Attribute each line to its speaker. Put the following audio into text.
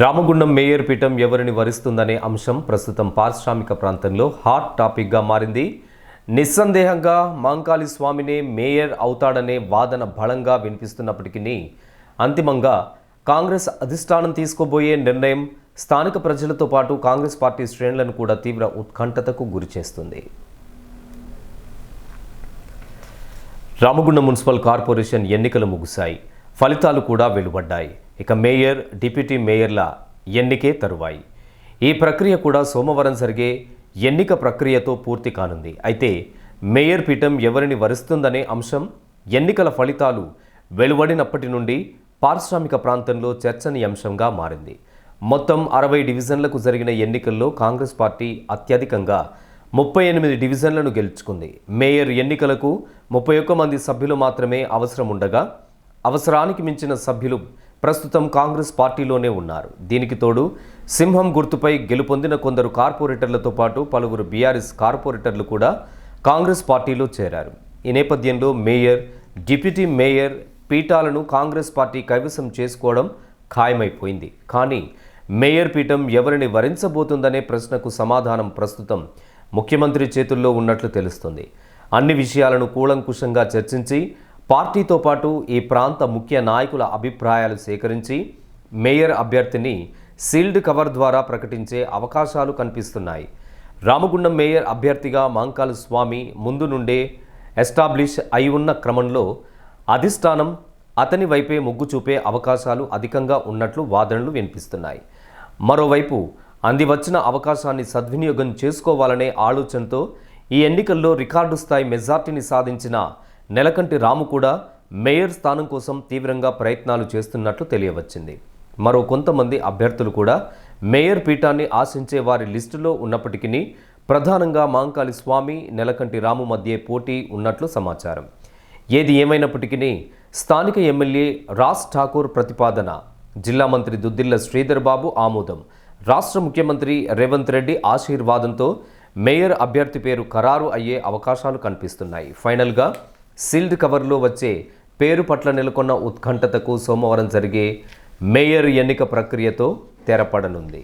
Speaker 1: Ramagundam mayor పీఠం ఎవరిని వరిస్తుందనే అంశం ప్రస్తుతం పారిశ్రామిక ప్రాంతంలో హాట్ టాపిక్గా మారింది. నిస్సందేహంగా మాంకాళి స్వామినే మేయర్ అవుతాడనే వాదన బలంగా వినిపిస్తున్నప్పటికీ అంతిమంగా కాంగ్రెస్ అధిష్టానం తీసుకోబోయే నిర్ణయం స్థానిక ప్రజలతో పాటు కాంగ్రెస్ పార్టీ శ్రేణులను కూడా తీవ్ర ఉత్కంఠతకు గురిచేస్తుంది రామగుండం మున్సిపల్ కార్పొరేషన్ ఎన్నికలు ముగిశాయి. ఫలితాలు కూడా వెలువడ్డాయి. ఇక మేయర్ డిప్యూటీ మేయర్ల ఎన్నికే తరువాయి. ఈ ప్రక్రియ కూడా సోమవారం జరిగే ఎన్నిక ప్రక్రియతో పూర్తి కానుంది. అయితే మేయర్ పీఠం ఎవరిని వరిస్తుందనే అంశం ఎన్నికల ఫలితాలు వెలువడినప్పటి నుండి పారిశ్రామిక ప్రాంతంలో చర్చనీయాంశంగా మారింది. మొత్తం అరవై డివిజన్లకు జరిగిన ఎన్నికల్లో కాంగ్రెస్ పార్టీ అత్యధికంగా ముప్పై ఎనిమిది డివిజన్లను గెలుచుకుంది. మేయర్ ఎన్నికలకు ముప్పై ఒక్క మంది సభ్యులు మాత్రమే అవసరం ఉండగా అవసరానికి మించిన సభ్యులు ప్రస్తుతం కాంగ్రెస్ పార్టీలోనే ఉన్నారు. దీనికి తోడు సింహం గుర్తుపై గెలుపొందిన కొందరు కార్పొరేటర్లతో పాటు పలువురు బీఆర్ఎస్ కార్పొరేటర్లు కూడా కాంగ్రెస్ పార్టీలో చేరారు. ఈ నేపథ్యంలో మేయర్ డిప్యూటీ మేయర్ పీఠాలను కాంగ్రెస్ పార్టీ కైవసం చేసుకోవడం ఖాయమైపోయింది. కానీ మేయర్ పీఠం ఎవరిని వరించబోతుందనే ప్రశ్నకు సమాధానం ప్రస్తుతం ముఖ్యమంత్రి చేతుల్లో ఉన్నట్లు తెలుస్తుంది. అన్ని విషయాలను కూలంకుషంగా చర్చించి పార్టీతో పాటు ఈ ప్రాంత ముఖ్య నాయకుల అభిప్రాయాలు సేకరించి మేయర్ అభ్యర్థిని సీల్డ్ కవర్ ద్వారా ప్రకటించే అవకాశాలు కనిపిస్తున్నాయి. రామగుండం మేయర్ అభ్యర్థిగా మాంకాల స్వామి ముందు నుండే ఎస్టాబ్లిష్ అయి ఉన్న క్రమంలో అధిష్టానం అతని వైపే మొగ్గు చూపే అవకాశాలు అధికంగా ఉన్నట్లు వాదనలు వినిపిస్తున్నాయి. మరోవైపు అంది వచ్చిన అవకాశాన్ని సద్వినియోగం చేసుకోవాలనే ఆలోచనతో ఈ ఎన్నికల్లో రికార్డు స్థాయి మెజార్టీని సాధించిన నెలకంటి రాము కూడా మేయర్ స్థానం కోసం తీవ్రంగా ప్రయత్నాలు చేస్తున్నట్లు తెలియవచ్చింది. మరో కొంతమంది అభ్యర్థులు కూడా మేయర్ పీఠాన్ని ఆశించే వారి లిస్టులో ఉన్నప్పటికీ ప్రధానంగా మాంకాళి స్వామి నెలకంటి రాము మధ్య పోటీ ఉన్నట్లు సమాచారం. ఏది ఏమైనప్పటికీ స్థానిక ఎమ్మెల్యే రాజ్ ఠాకూర్ ప్రతిపాదన. జిల్లా మంత్రి దుద్దిల్ల శ్రీధర్ బాబు ఆమోదం. రాష్ట్ర ముఖ్యమంత్రి రేవంత్ రెడ్డి ఆశీర్వాదంతో మేయర్ అభ్యర్థి పేరు ఖరారు అయ్యే అవకాశాలు కనిపిస్తున్నాయి. ఫైనల్గా సీల్డ్ కవర్లో వచ్చే పేరు పట్ల నెలకొన్న ఉత్కంఠతకు సోమవారం జరిగే మేయర్ ఎన్నిక ప్రక్రియతో తెరపడనుంది.